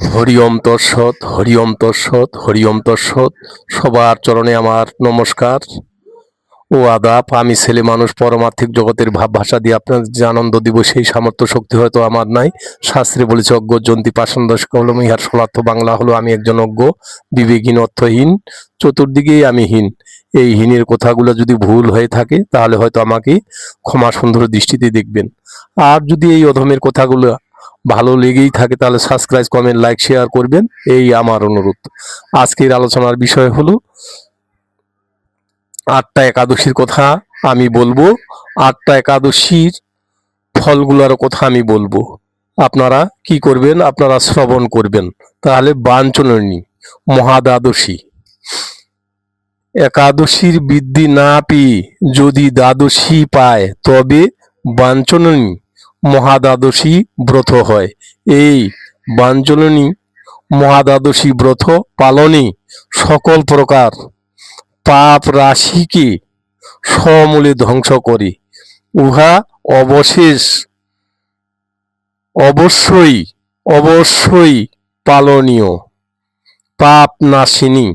হরিওম তৎসৎ হরিওম তৎসৎ হরিওম তৎসৎ। সবার চরণে আমার নমস্কার। ও আদাপ আমি ছেলে মানুষ, পরমার্থিক জগতের ভাব ভাষা দিয়ে আপনাদের যে আনন্দ দিব, সেই সামর্থ্য, শক্তি হয়তো আমার নাই। শাস্ত্রে বলেছে, অজ্ঞ, জন্তি পাষাণ কলম, ইহার সলার্থ বাংলা হলো আমি একজন অজ্ঞ, বিবেকহীন, অর্থহীন, চতুর্দিকেই আমি হীন। এই হীনের কথাগুলো যদি ভুল হয়ে থাকে, তাহলে হয়তো আমাকে ক্ষমা সুন্দর দৃষ্টিতে দেখবেন। আর যদি এই অধমের কথাগুলো ভালো লেগেই থাকে, তাহলে সাবস্ক্রাইব কমেন্ট লাইক শেয়ার করবেন। এই আমার অনুরোধ। আজকের আলোচনার বিষয় হলো, আটটা একাদশীর কথা আমি বলব। আটটা একাদশীর ফলগুলোর কথা আমি বলব। আপনারা কি করবেন? আপনারা শ্রবণ করবেন। তাহলে বাঞ্ছননী মহাদ্বাদশী। একাদশীর বৃদ্ধি না পেয়ে যদি দ্বাদশী পায়, তবে বাঞ্ছননী মহাদ্বাদশী ব্রত হয়। এই বাঞ্জলনী মহাদ্বাদশী ব্রত পালনে সকল প্রকার পাপ রাশিকে সমূলে ধ্বংস করে। উহা অবশেষ, অবশ্যই অবশ্যই পালনীয়। পাপ নাশিনী।